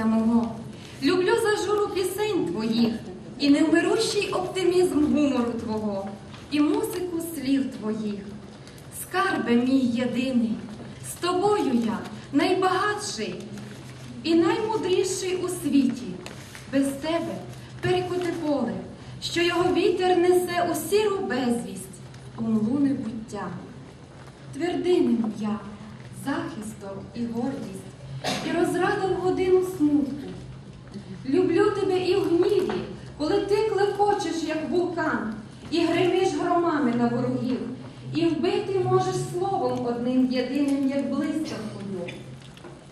серця мого. Люблю зажуру пісень твоїх і невмирущий оптимізм гумору твого, і музику слів твоїх. Скарбе мій єдиний, з тобою я найбагатший і наймудріший у світі. Без тебе перекоти поле, що його вітер несе у сіру безвість, у млу небуття. Твердиним я, захистом і гордість, і розрада в годину смутку. Люблю тебе і в гніві, коли ти клекочеш, як вулкан, і гримиш громами на ворогів, і вбити можеш словом одним єдиним, як блискавкою.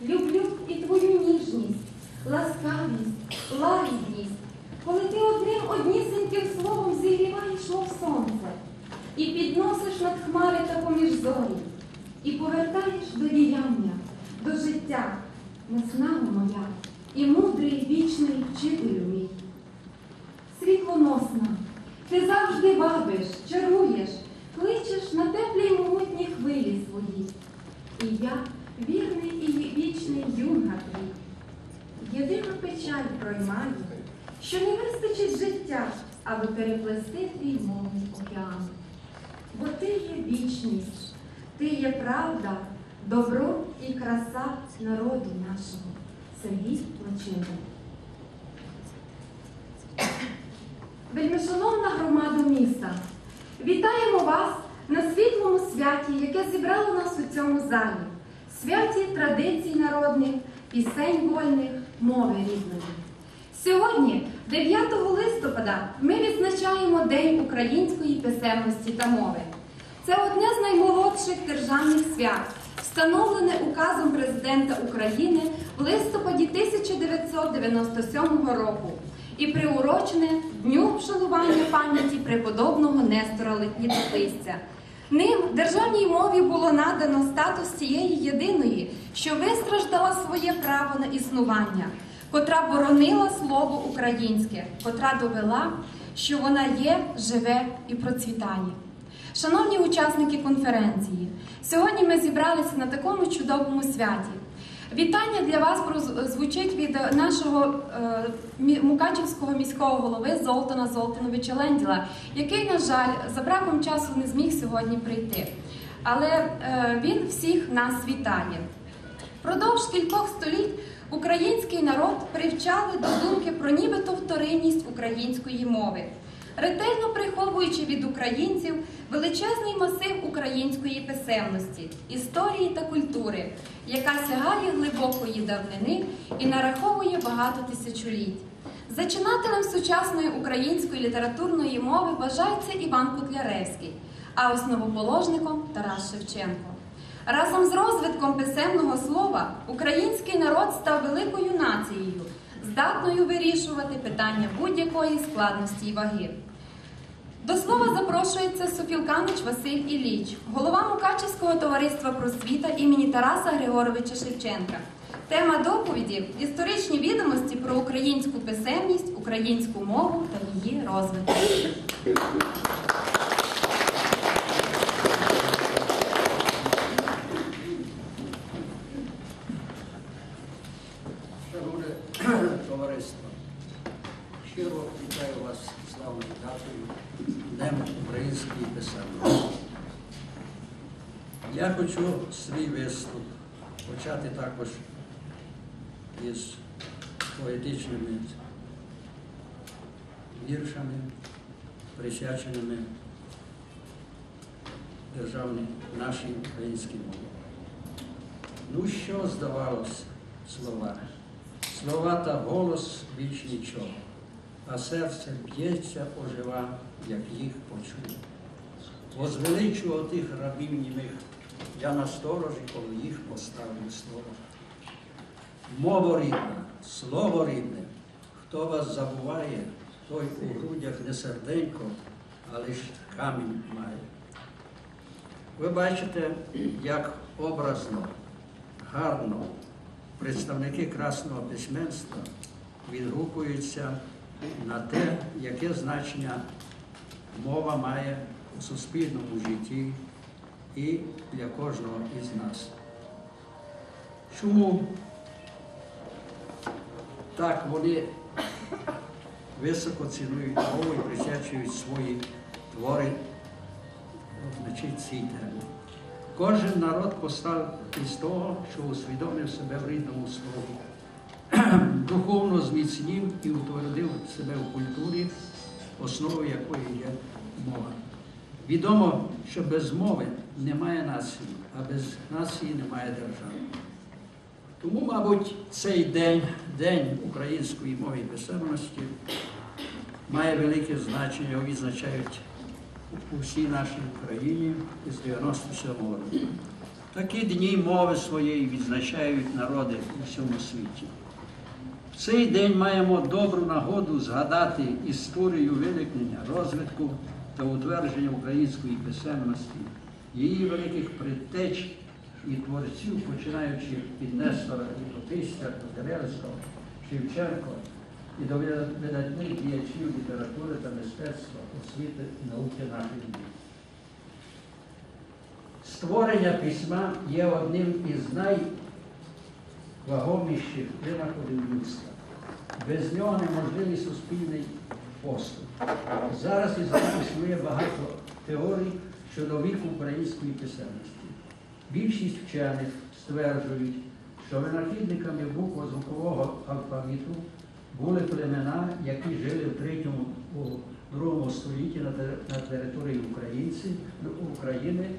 Люблю і твою ніжність, ласкавість, лагідність, коли ти одним однісіньким словом зігріваєш, мов сонце, і підносиш над хмари та поміж зорі, і повертаєш до діяння, до життя, неснага моя і мудрий вічний вчителю мій. Світлоносна, ти завжди вабиш, чаруєш, кличеш на теплій могутній хвилі свої. І я, вірний і вічний юнга твій, єдину печаль проймаю, що не вистачить життя, аби переплести твій мовний океан. Бо ти є вічність, ти є правда, добро і краса народу нашого. Сергій Лочинин. Вельмишановна громада міста, вітаємо вас на світлому святі, яке зібрало нас у цьому залі. Святі традицій народних, пісень вольних, мови різної. Сьогодні, 9 листопада, ми відзначаємо День української писемності та мови. Це одне з наймолодших державних свят, встановлене указом президента України в листопаді 1997 року і приурочене Дню вшанування пам'яті преподобного Нестора Літописця. Ним державній мові було надано статус цієї єдиної, що вистраждала своє право на існування, котра боронила слово українське, котра довела, що вона є, живе і процвітає. Шановні учасники конференції, сьогодні ми зібралися на такому чудовому святі. Вітання для вас звучить від нашого е, Мукачівського міського голови Золтана Золтановича Ленділа, який, на жаль, за браком часу не зміг сьогодні прийти. Але е, він всіх нас вітає. Продовж кількох століть український народ привчали до думки про нібито вторинність української мови, ретельно приховуючи від українців величезний масив української писемності, історії та культури, яка сягає глибокої давнини і нараховує багато тисячоліть. Зачинателем сучасної української літературної мови вважається Іван Котляревський, а основоположником Тарас Шевченко. Разом з розвитком писемного слова український народ став великою нацією, здатною вирішувати питання будь-якої складності і ваги. До слова запрошується Софілканич Василь Ілліч, голова Мукачівського товариства просвіта імені Тараса Григоровича Шевченка. Тема доповіді історичні відомості про українську писемність, українську мову та її розвиток. Шановне товариство, щиро вітаю вас славною датою Днем української писемності. Я хочу свій виступ почати також із поетичними віршами, присвяченими державній нашій українській мові. Ну що здавалось слова? Слова та голос більш нічого, а серце б'ється, ожива, як їх почує. Возвеличу тих рабів німих, я на сторожі, коли їх поставлю сторож. Мова рідна, слово рідне, хто вас забуває, той у грудях не серденько, а лиш камінь має. Ви бачите, як образно, гарно представники красного письменства відгукуються на те, яке значення мова має у суспільному житті і для кожного із нас. Чому Так, вони високо цінують мову і присвячують свої твори значить, цій темі. Кожен народ постав із того, що усвідомив себе в рідному слові, духовно зміцнів і утвердив себе в культурі, основою якої є мова. Відомо, що без мови немає нації, а без нації немає держави. Тому, мабуть, цей день, День української мови і писемності, має велике значення, його відзначають у всій нашій Україні із 97 року. Такі дні мови своєї відзначають народи у всьому світі. В цей день маємо добру нагоду згадати історію виникнення, розвитку та утвердження української писемності, її великих предтеч і творців, починаючи від Нестора Літописця, Котляревського, Шевченко і до видатних діячів літератури та мистецтва, освіти і науки наших днів. Створення письма є одним із найвагоміших винаходів людства. Без нього неможливий суспільний поступ. Зараз існує багато теорій щодо віку української писемності. Більшість вчених стверджують, що винахідниками буквозвукового алфавіту були племена, які жили в 3-2 столітті на те- території українці, України